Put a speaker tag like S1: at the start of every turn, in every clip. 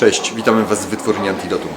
S1: Cześć, witamy Was z wytwórni Antidotum.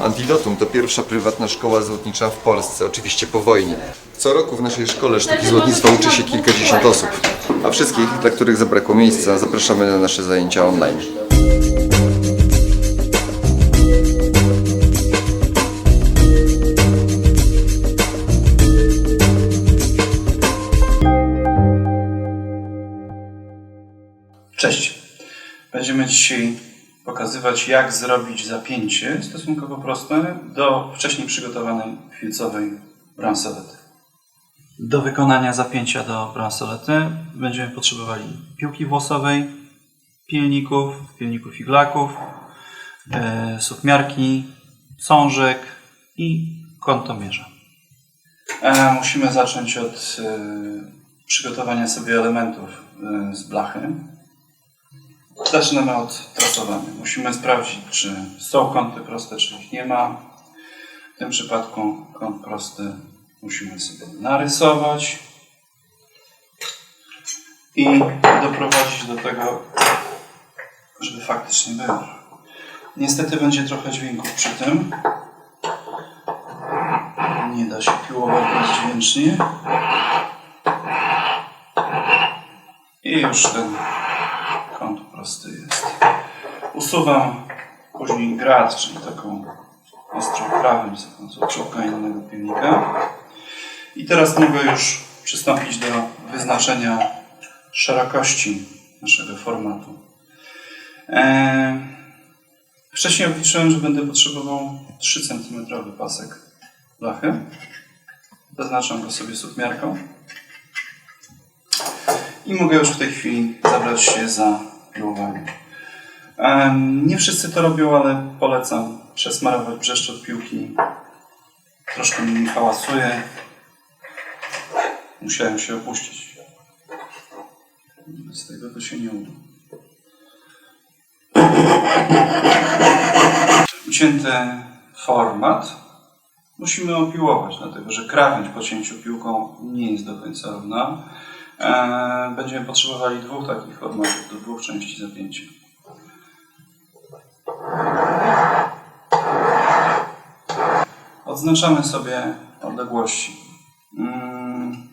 S1: Antidotum to pierwsza prywatna szkoła złotnicza w Polsce, oczywiście po wojnie. Co roku w naszej szkole sztuki złotnictwa uczy się kilkadziesiąt osób, a wszystkich, dla których zabrakło miejsca, zapraszamy na nasze zajęcia online.
S2: Cześć. Będziemy dzisiaj pokazywać, jak zrobić zapięcie stosunkowo proste do wcześniej przygotowanej filcowej bransolety. Do wykonania zapięcia do bransolety będziemy potrzebowali piłki włosowej, pilników, pilników iglaków, e, sukmiarki, sążek i kątomierza. E, musimy zacząć od e, przygotowania sobie elementów e, z blachy. Zaczynamy od trasowania. Musimy sprawdzić, czy są kąty proste, czy ich nie ma. W tym przypadku kąt prosty musimy sobie narysować i doprowadzić do tego, żeby faktycznie był. Niestety będzie trochę dźwięków przy tym. Nie da się piłować bezdźwięcznie. I już ten prosty jest. Usuwam później grat, czyli taką ostrą krawędź za pomocą czubka innego pilnika. I teraz mogę już przystąpić do wyznaczenia szerokości naszego formatu. Eee, wcześniej obliczyłem, że będę potrzebował 3 cm pasek blachy. Zaznaczam go sobie sukmiarką. I mogę już w tej chwili zabrać się za piłowanie. Em, Nie wszyscy to robią, ale polecam przesmarować brzeszczot piłki. Troszkę mi hałasuje. Musiałem się opuścić. Z tego to się nie uda. Ucięty format musimy opiłować, dlatego że krawędź po cięciu piłką nie jest do końca równa. E, Będziemy potrzebowali dwóch takich formatów do dwóch części zapięcia. Odznaczamy sobie odległości. Mm,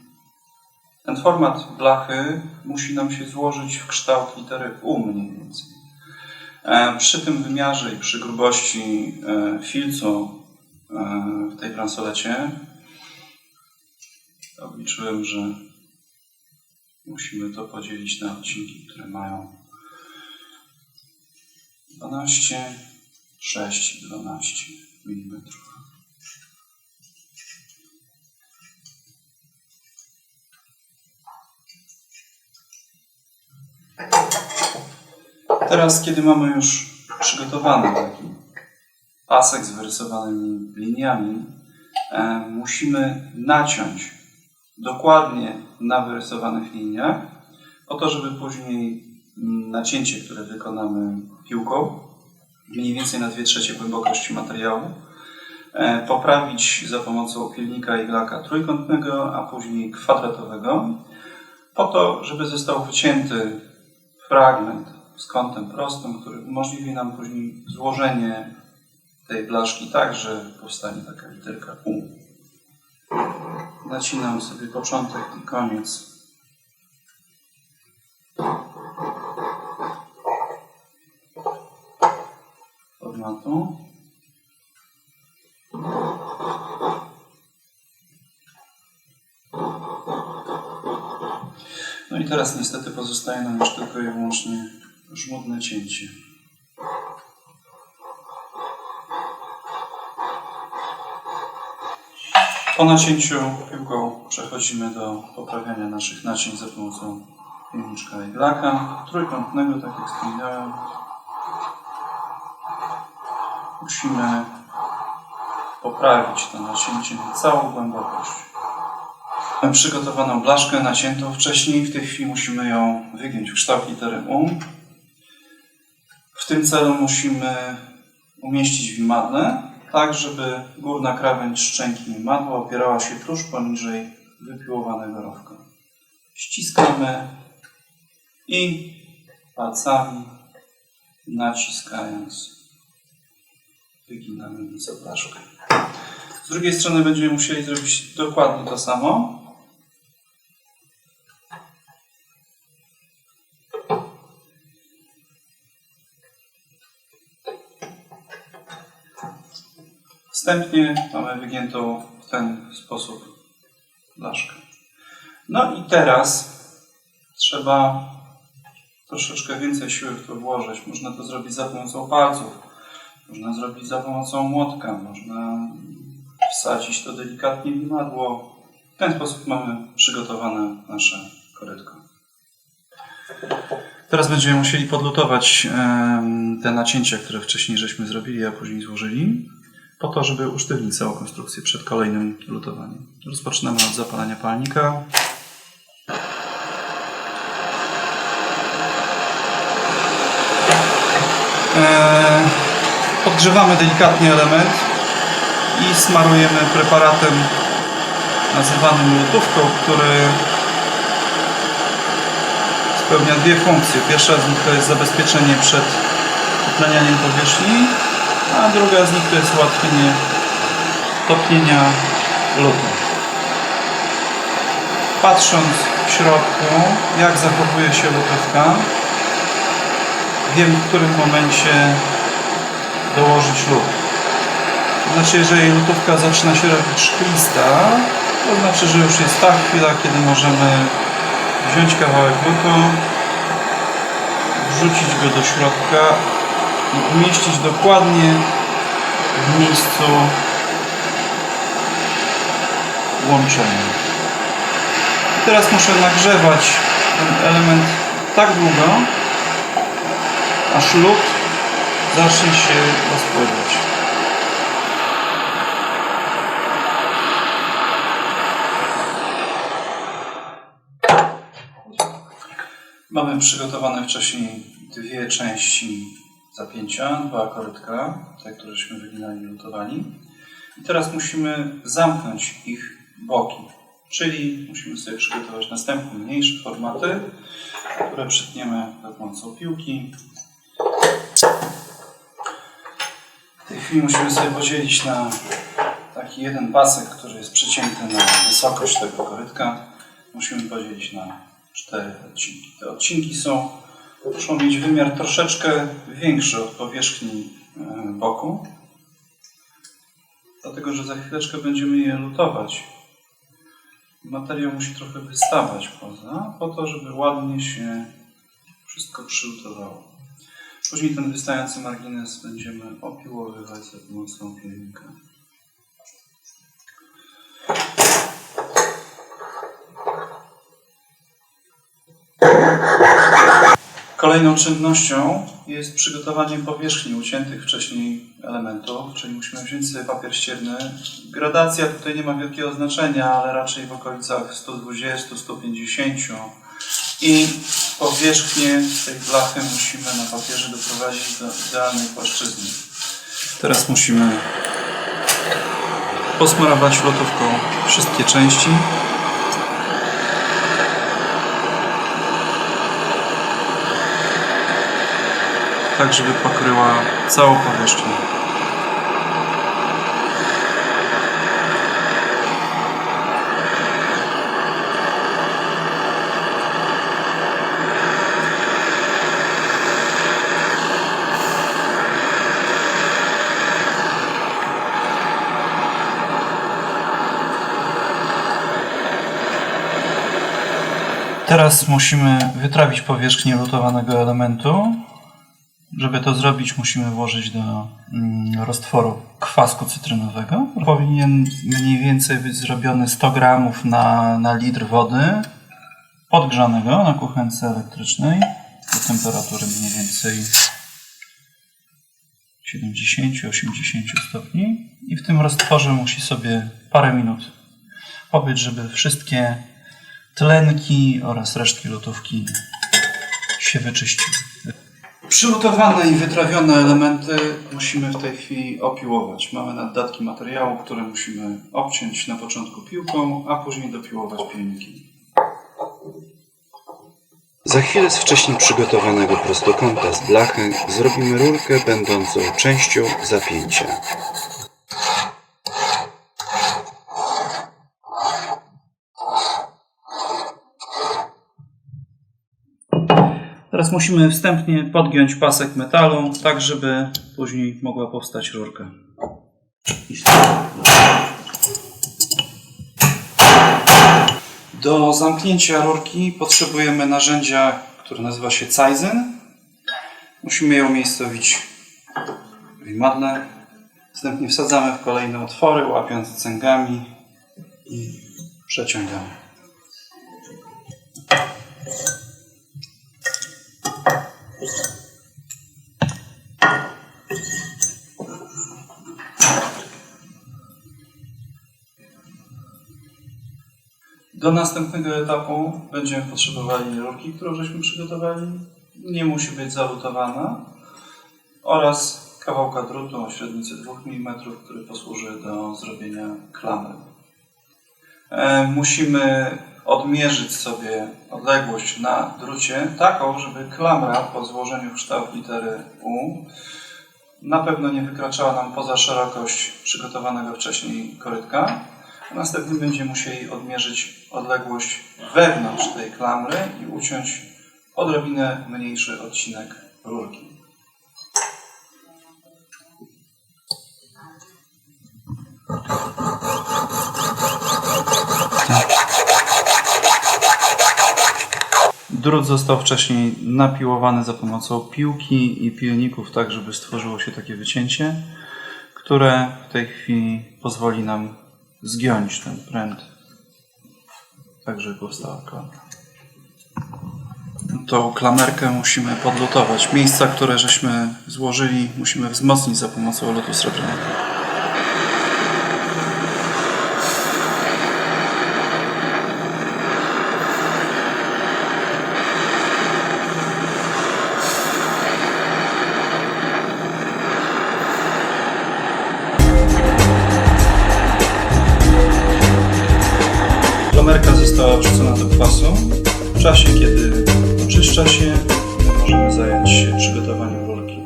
S2: Ten format blachy musi nam się złożyć w kształt litery U mniej więcej. E, Przy tym wymiarze i przy grubości e, filcu w tej bransolecie obliczyłem, że musimy to podzielić na odcinki, które mają 12, 6 i 12 mm. Teraz, kiedy mamy już przygotowany taki pasek z wyrysowanymi liniami, e, musimy naciąć dokładnie na wyrysowanych liniach, po to, żeby później mm, nacięcie, które wykonamy piłką, mniej więcej na 2 trzecie głębokości materiału, e, poprawić za pomocą pilnika iglaka trójkątnego, a później kwadratowego, po to, żeby został wycięty fragment z kątem prostym, który umożliwi nam później złożenie tej blaszki tak, że powstanie taka literka U. Nacinam sobie początek i koniec. Formatu. No i teraz niestety pozostaje nam już tylko i wyłącznie żmudne cięcie. Po nacięciu piłką przechodzimy do poprawiania naszych nacięć za pomocą pilniczka i glaka trójkątnego, tak jak wspomniałem. Musimy poprawić to nacięcie na całą głębokość. Mamy przygotowaną blaszkę naciętą wcześniej, w tej chwili musimy ją wygiąć w kształt litery U. W tym celu musimy umieścić w imadle, tak żeby górna krawędź szczęki imadła opierała się tuż poniżej wypiłowanego rowka. Ściskamy i palcami naciskając, wyginamy nieco blaszkę. Z drugiej strony będziemy musieli zrobić dokładnie to samo. Wstępnie mamy wygiętą w ten sposób blaszkę. No i teraz trzeba troszeczkę więcej siły w to włożyć. Można to zrobić za pomocą palców, można zrobić za pomocą młotka, można wsadzić to delikatnie w imadło. W ten sposób mamy przygotowane nasze korytko. Teraz będziemy musieli podlutować te nacięcia, które wcześniej żeśmy zrobili, a później złożyli, po to, żeby usztywnić całą konstrukcję przed kolejnym lutowaniem. Rozpoczynamy od zapalania palnika. Eee, Podgrzewamy delikatnie element i smarujemy preparatem nazywanym lutówką, który spełnia dwie funkcje. Pierwsza z nich to jest zabezpieczenie przed utlenianiem powierzchni, a druga z nich to jest ułatwienie topnienia lutu. Patrząc w środku, jak zachowuje się lutówka, wiem w którym momencie dołożyć lód. To znaczy, jeżeli lutówka zaczyna się robić szklista, to znaczy, że już jest ta chwila, kiedy możemy wziąć kawałek lutu, wrzucić go do środka i umieścić dokładnie w miejscu łączenia. I teraz muszę nagrzewać ten element tak długo, aż lód zacznie się rozpływać. Mamy przygotowane wcześniej dwie części zapięcia, dwa korytka, te, któreśmy wyginali i lutowali. I teraz musimy zamknąć ich boki, czyli musimy sobie przygotować następne mniejsze formaty, które przytniemy za pomocą piłki. W tej chwili musimy sobie podzielić na taki jeden pasek, który jest przycięty na wysokość tego korytka. Musimy podzielić na cztery odcinki. Te odcinki są, muszą mieć wymiar troszeczkę większy od powierzchni e, boku, dlatego że za chwileczkę będziemy je lutować. Materiał musi trochę wystawać poza, po to, żeby ładnie się wszystko przylutowało. Później ten wystający margines będziemy opiłowywać za pomocą pilnika. Kolejną czynnością jest przygotowanie powierzchni uciętych wcześniej elementów, czyli musimy wziąć sobie papier ścierny. Gradacja tutaj nie ma wielkiego znaczenia, ale raczej w okolicach 120-150 i powierzchnię tej blachy musimy na papierze doprowadzić do idealnej płaszczyzny. Teraz musimy posmarować lotówką wszystkie części. Tak żeby pokryła całą powierzchnię. Teraz musimy wytrawić powierzchnię lutowanego elementu. Żeby to zrobić, musimy włożyć do mm, roztworu kwasku cytrynowego. Powinien mniej więcej być zrobiony 100 gramów na, na litr wody podgrzanego na kuchence elektrycznej do temperatury mniej więcej 70-80 stopni. I w tym roztworze musi sobie parę minut pobyć, żeby wszystkie tlenki oraz resztki lotówki się wyczyściły. Przylutowane i wytrawione elementy musimy w tej chwili opiłować. Mamy naddatki materiału, które musimy obciąć na początku piłką, a później dopiłować pilnikiem.
S3: Za chwilę z wcześniej przygotowanego prostokąta z blachy zrobimy rurkę będącą częścią zapięcia.
S2: Teraz musimy wstępnie podgiąć pasek metalu, tak żeby później mogła powstać rurka. Do zamknięcia rurki potrzebujemy narzędzia, które nazywa się Cajzen. Musimy je umiejscowić w imadle. Następnie wsadzamy w kolejne otwory, łapiąc cęgami i przeciągamy. Do następnego etapu będziemy potrzebowali rurki, którą żeśmy przygotowali. Nie musi być zalutowana. Oraz kawałka drutu o średnicy 2 mm, który posłuży do zrobienia klamry. E, musimy odmierzyć sobie odległość na drucie taką, żeby klamra po złożeniu w kształt litery U na pewno nie wykraczała nam poza szerokość przygotowanego wcześniej korytka. Następnie będziemy musieli odmierzyć odległość wewnątrz tej klamry i uciąć odrobinę mniejszy odcinek rurki. Drut został wcześniej napiłowany za pomocą piłki i pilników, tak żeby stworzyło się takie wycięcie, które w tej chwili pozwoli nam zgiąć ten pręt, tak żeby powstała klamra. Tą klamerkę musimy podlutować. Miejsca, które żeśmy złożyli, musimy wzmocnić za pomocą lotu srebrnego. Klamerka została wrzucona do kwasu. W czasie, kiedy oczyszcza się, my możemy zająć się przygotowaniem rurki.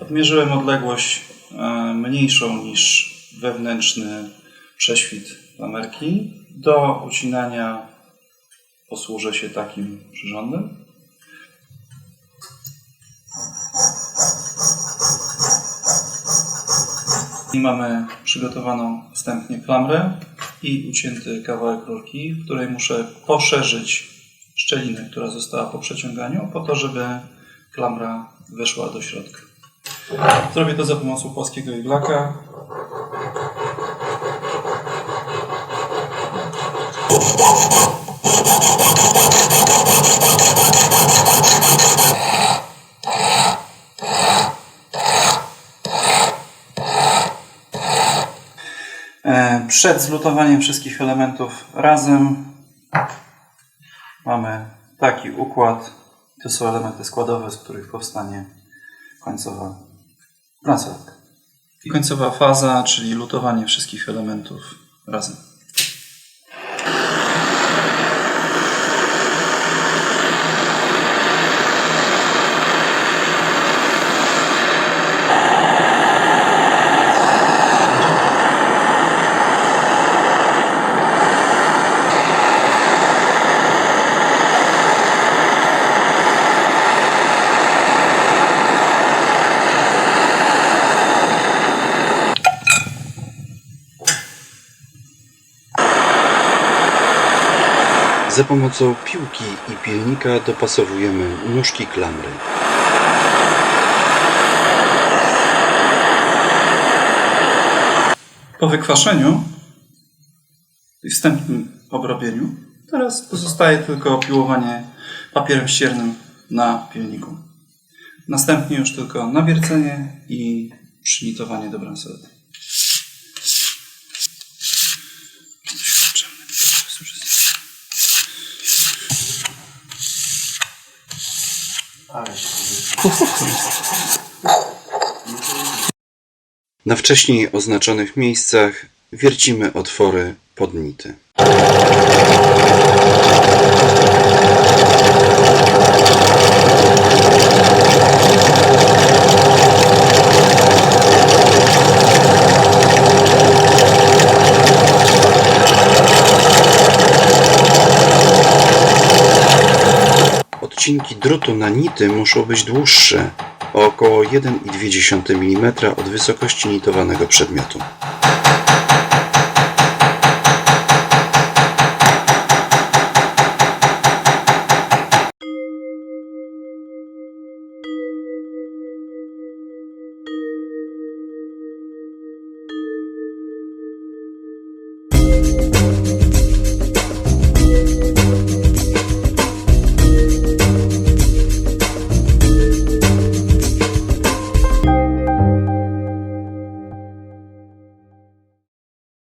S2: Odmierzyłem odległość e, mniejszą niż wewnętrzny prześwit klamerki. Do ucinania posłużę się takim przyrządem. I mamy przygotowaną wstępnie klamrę i ucięty kawałek rurki, w której muszę poszerzyć szczelinę, która została po przeciąganiu, po to, żeby klamra weszła do środka. Zrobię to za pomocą płaskiego iglaka. E, Przed zlutowaniem wszystkich elementów razem mamy taki układ. To są elementy składowe, z których powstanie końcowa placówka. I końcowa faza, czyli lutowanie wszystkich elementów razem.
S3: Za pomocą piłki i pilnika dopasowujemy nóżki klamry.
S2: Po wykwaszeniu i wstępnym obrobieniu, teraz pozostaje tylko piłowanie papierem ściernym na pilniku. Następnie już tylko nawiercenie i przynitowanie do bransolety.
S3: Na wcześniej oznaczonych miejscach wiercimy otwory pod
S2: Odcinki drutu na nity muszą być dłuższe, o około 1,2 mm od wysokości nitowanego przedmiotu.